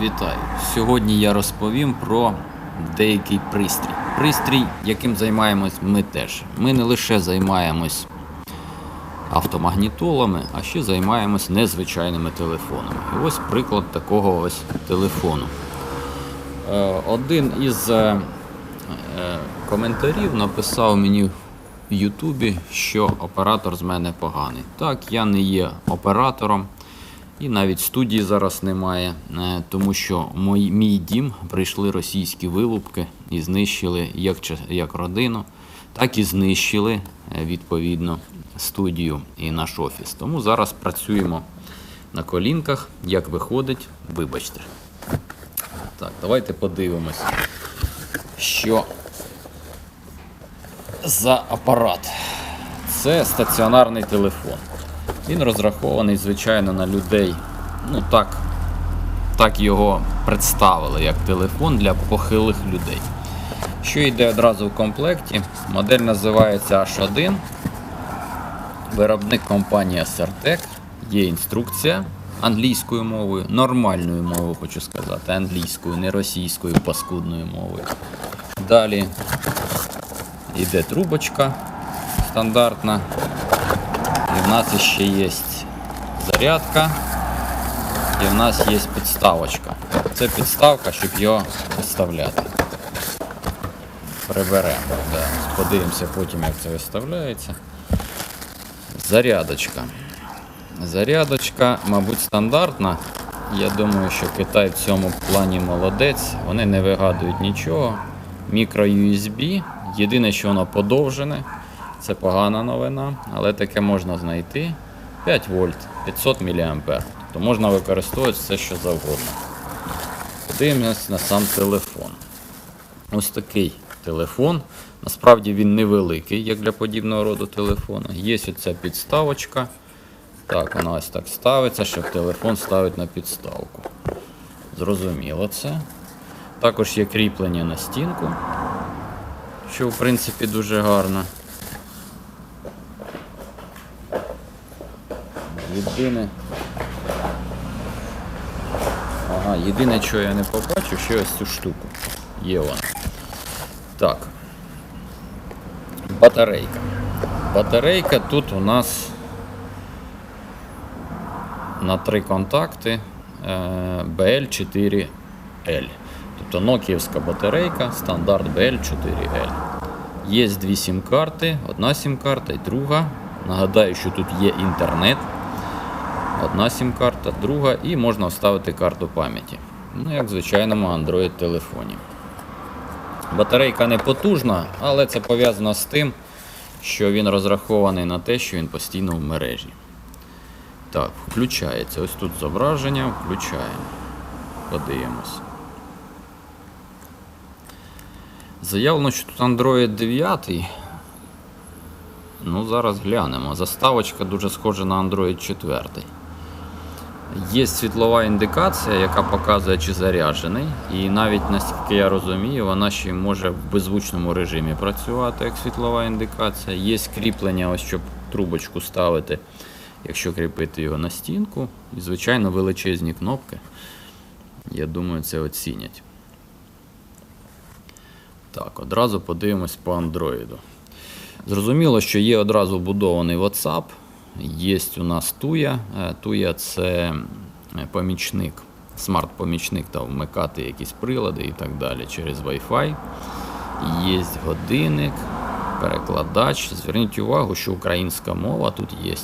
Вітаю! Сьогодні я розповім про деякий пристрій. Пристрій, яким займаємось ми теж. Ми не лише займаємось автомагнітолами, а ще займаємось незвичайними телефонами. І ось приклад такого ось телефону. Е, Один із е, е, коментарів написав мені в Ютубі, що оператор з мене поганий. Так, я не є оператором. І навіть студії зараз немає, е, тому що мій, мій дім прийшли російські вилупки і знищили як, як родину, так і знищили е, відповідно студію і наш офіс. Тому зараз працюємо на колінках. Як виходить, вибачте. Так, давайте подивимось, що за апарат. Це стаціонарний телефон. Він розрахований, звичайно, на людей. Ну так, так його представили як телефон для похилих людей. Що йде одразу в комплекті? Модель називається H1. Виробник компанія Sertec. Є інструкція англійською мовою, нормальною мовою, хочу сказати, англійською, не російською паскудною мовою. Далі йде трубочка стандартна. І в нас ще є зарядка. І в нас є підставочка. Це підставка, щоб його виставляти. Приберемо. Да. Подивимося потім, як це виставляється. Зарядочка. Зарядочка, мабуть, стандартна. Я думаю, що Китай в цьому плані молодець. Вони не вигадують нічого. Мікро USB. Єдине, що воно подовжене. Це погана новина, але таке можна знайти. 5 вольт, 500 мА. Тобто можна використовувати все, що завгодно. Подивимось на сам телефон. Ось такий телефон. Насправді він невеликий, як для подібного роду телефону. Є оця підставочка. Так, вона ось так ставиться, щоб телефон ставити на підставку. Зрозуміло це. Також є кріплення на стінку, що в принципі дуже гарно. Єдине. Ага, єдине, що я не побачив, що ось цю штуку. Є вона. Так. Батарейка. Батарейка тут у нас на три контакти е, BL4L. Тобто нокіївська батарейка, стандарт BL4L. Є дві сім-карти, одна сім-карта і друга. Нагадаю, що тут є інтернет. Одна сім-карта, друга, і можна вставити карту пам'яті. Ну, як в звичайному Android телефоні. Батарейка не потужна, але це пов'язано з тим, що він розрахований на те, що він постійно в мережі. Так, включається. Ось тут зображення, включаємо. Подивимось. Заявлено, що тут Android 9. Ну, зараз глянемо. Заставочка дуже схожа на Android 4. Є світлова індикація, яка показує, чи заряджений. І навіть, наскільки я розумію, вона ще може в беззвучному режимі працювати, як світлова індикація. Є кріплення, ось щоб трубочку ставити, якщо кріпити його на стінку. І, звичайно, величезні кнопки. Я думаю, це оцінять. Так, одразу подивимось по Андроїду. Зрозуміло, що є одразу вбудований WhatsApp, є у нас Tuya. Е, Tuya це е, помічник, смарт-помічник та вмикати якісь прилади і так далі через Wi-Fi. Є годинник, перекладач. Зверніть увагу, що українська мова тут є.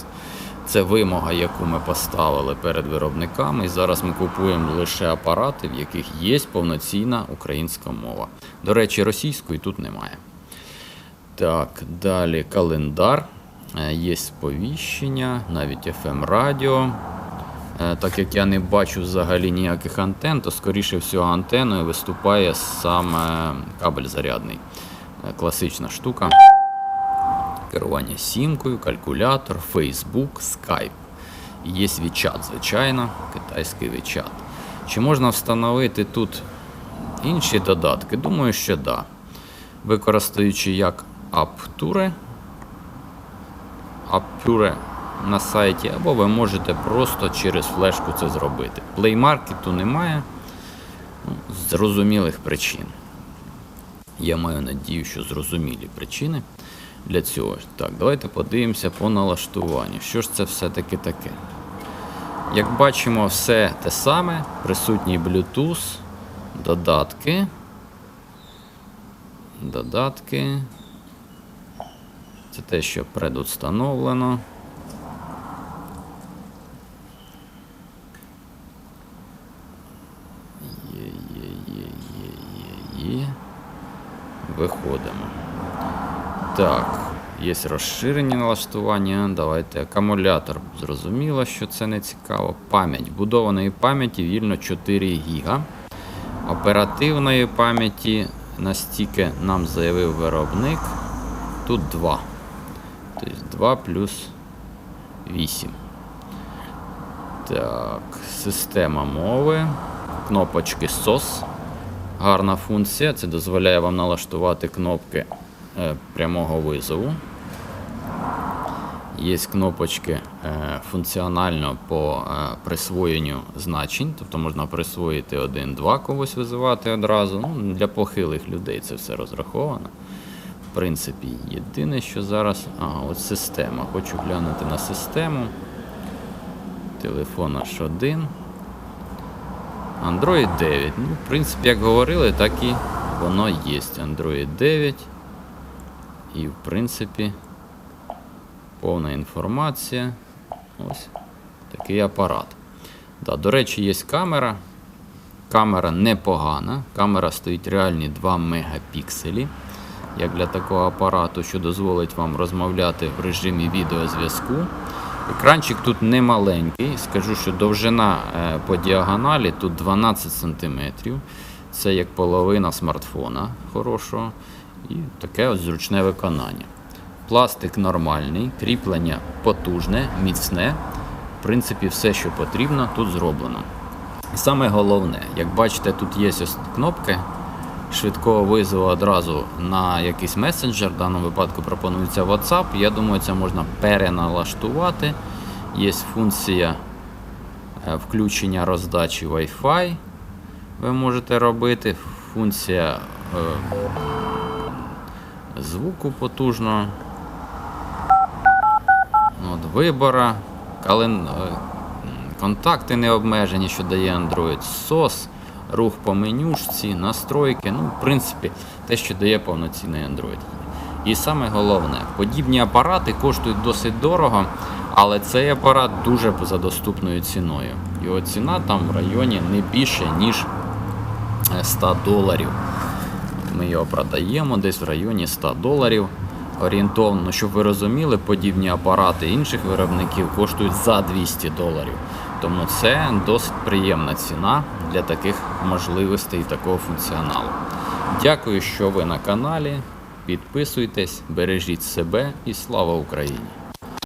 Це вимога, яку ми поставили перед виробниками. І зараз ми купуємо лише апарати, в яких є повноцінна українська мова. До речі, російської тут немає. Так, далі календар. Е, Є сповіщення, навіть FM радіо. Е, Так як я не бачу взагалі ніяких антен, то скоріше всього антеною виступає саме кабель зарядний. Е, Класична штука. Керування сімкою, калькулятор, Facebook, Skype. Є WeChat, звичайно, китайський WeChat. Чи можна встановити тут інші додатки? Думаю, що так. Да. Використаючи як Apture, Apture на сайті, або ви можете просто через флешку це зробити. Market немає. Ну, з зрозумілих причин. Я маю надію, що зрозумілі причини для цього. Так, давайте подивимося по налаштуванню. Що ж це все-таки таке? Як бачимо, все те саме, присутній Bluetooth, додатки. Додатки. Це те, що предустановлено. Виходимо. Так, є розширені налаштування. Давайте акумулятор. Зрозуміло, що це не цікаво. Пам'ять. Вбудованої пам'яті вільно 4 ГБ. Оперативної пам'яті настільки нам заявив виробник. Тут 2. Тобто 2 плюс 8. Так, система мови. Кнопочки SOS. Гарна функція. Це дозволяє вам налаштувати кнопки е, прямого визову. Є кнопочки е, функціонально по е, присвоєнню значень, тобто можна присвоїти 1-2 когось визивати одразу. Ну, для похилих людей це все розраховано. В принципі, єдине, що зараз. А, от система. Хочу глянути на систему. Телефон аж один. Android 9. Ну, в принципі, як говорили, так і воно є. Android 9. І, в принципі, повна інформація. Ось такий апарат. Да, до речі, є камера. Камера непогана. Камера стоїть реальні 2 мегапікселі. Як для такого апарату, що дозволить вам розмовляти в режимі відеозв'язку. Екранчик тут не маленький. Скажу, що довжина е, по діагоналі тут 12 см. Це як половина смартфона хорошого. І таке ось зручне виконання. Пластик нормальний, кріплення потужне, міцне. В принципі, все, що потрібно, тут зроблено. І саме головне, як бачите, тут є ось кнопки швидкого визову одразу на якийсь месенджер. В даному випадку пропонується WhatsApp. Я думаю, це можна переналаштувати. Є функція е, включення роздачі Wi-Fi. Ви можете робити. Функція е, звуку потужного. От, вибора. Кален... е, Контакти не обмежені, що дає Android. SOS, рух по менюшці, настройки. Ну, в принципі, те, що дає повноцінний Android. І саме головне, подібні апарати коштують досить дорого, але цей апарат дуже за доступною ціною. Його ціна там в районі не більше, ніж е, 100 доларів. Ми його продаємо десь в районі 100 доларів. Орієнтовно, щоб ви розуміли, подібні апарати інших виробників коштують за 200 доларів. Тому це досить приємна ціна для таких можливостей і такого функціоналу. Дякую, що ви на каналі. Підписуйтесь, бережіть себе і слава Україні!